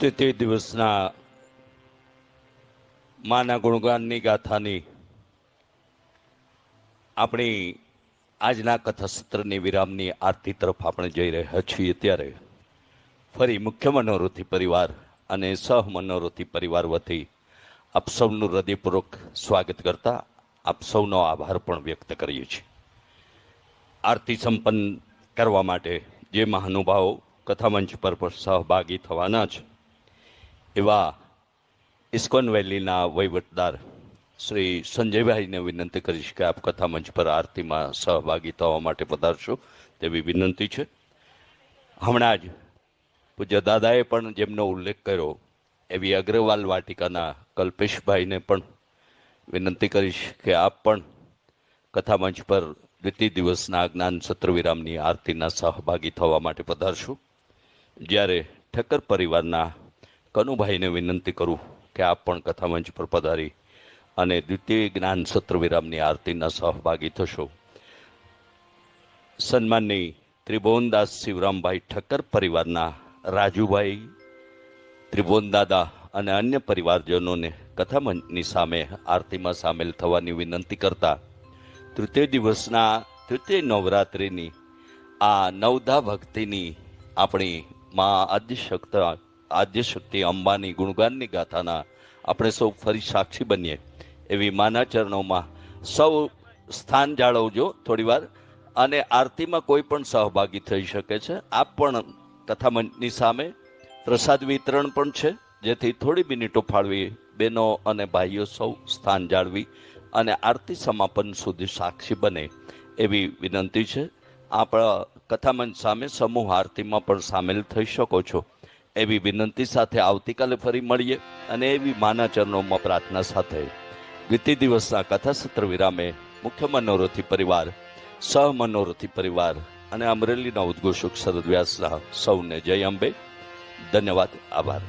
તે દિવસના માના ગુણગાનની ગાથાની આપણી આજના કથાસત્રની વિરામની આરતી તરફ આપણે જઈ રહ્યા છીએ ત્યારે ફરી મુખ્ય મનોરથી પરિવાર અને સહ મનોરથી પરિવાર વતી આપ સૌનું હૃદયપૂર્વક સ્વાગત કરતા આપ સૌનો આભાર પણ વ્યક્ત કરીએ છીએ. આરતી સંપન્ન કરવા માટે જે મહાનુભાવો કથામંચ પર પણ સહભાગી થવાના છે એવા ઇસ્કોન વેલીના વહીવટદાર શ્રી સંજયભાઈને વિનંતી કરીશ કે આપ કથામંચ પર આરતીમાં સહભાગી થવા માટે પધારશો તેવી વિનંતી છે. હમણાં જ પૂજ્ય દાદાએ પણ જેમનો ઉલ્લેખ કર્યો એવી અગ્રવાલ વાટિકાના કલ્પેશભાઈને પણ વિનંતી કરીશ કે આપ પણ કથામંચ પર દ્વિતીય દિવસના જ્ઞાન સત્ર વિરામની આરતીના સહભાગી થવા માટે પધારશું. જ્યારે ઠક્કર પરિવારના કનુભાઈને વિનંતી કરું કે આપ પણ કથામંચ પર પધારી અને દ્વિતીય જ્ઞાન સત્ર વિરામની આરતીના સહભાગી થશો. સન્માનની ત્રિભુવનદાસ શિવરામભાઈ ઠક્કર પરિવારના રાજુભાઈ ત્રિભુવન દાદા અને અન્ય પરિવારજનોને કથામંચની સામે આરતીમાં સામેલ થવાની વિનંતી કરતા તૃતીય દિવસના તૃતીય નવરાત્રિની આ નવધા ભક્તિની આપણી મા આદ્યશક્ત આદ્યશક્તિ અંબાની ગુણગાનની ગાથાના આપણે સૌ ફરી સાક્ષી બનીએ. એવી માના ચરણોમાં સૌ સ્થાન જાળવજો થોડીવાર અને આરતીમાં કોઈ પણ સહભાગી થઈ શકે છે. આપ પણ કથામંચની સામે પ્રસાદ વિતરણ પણ છે, જેથી થોડી મિનિટો ફાળવી બહેનો અને ભાઈઓ સૌ સ્થાન જાળવી અને આરતી સમાપન સુધી સાક્ષી બને એવી વિનંતી છે. આપણા કથામંચ સામે સમૂહ આરતીમાં પણ સામેલ થઈ શકો છો. એવી વિનંતી સાથે આવતીકાલે ફરી મળીએ અને એવી માના ચરણોમાં પ્રાર્થના સાથે દ્વિતીય દિવસના કથાસત્ર વિરામે મુખ્ય મનોરથી પરિવાર સહ મનોરથી પરિવાર અને અમરેલીના ઉદ્ઘોષક શરદ વ્યાસના સૌને જય અંબે. ધન્યવાદ. આભાર.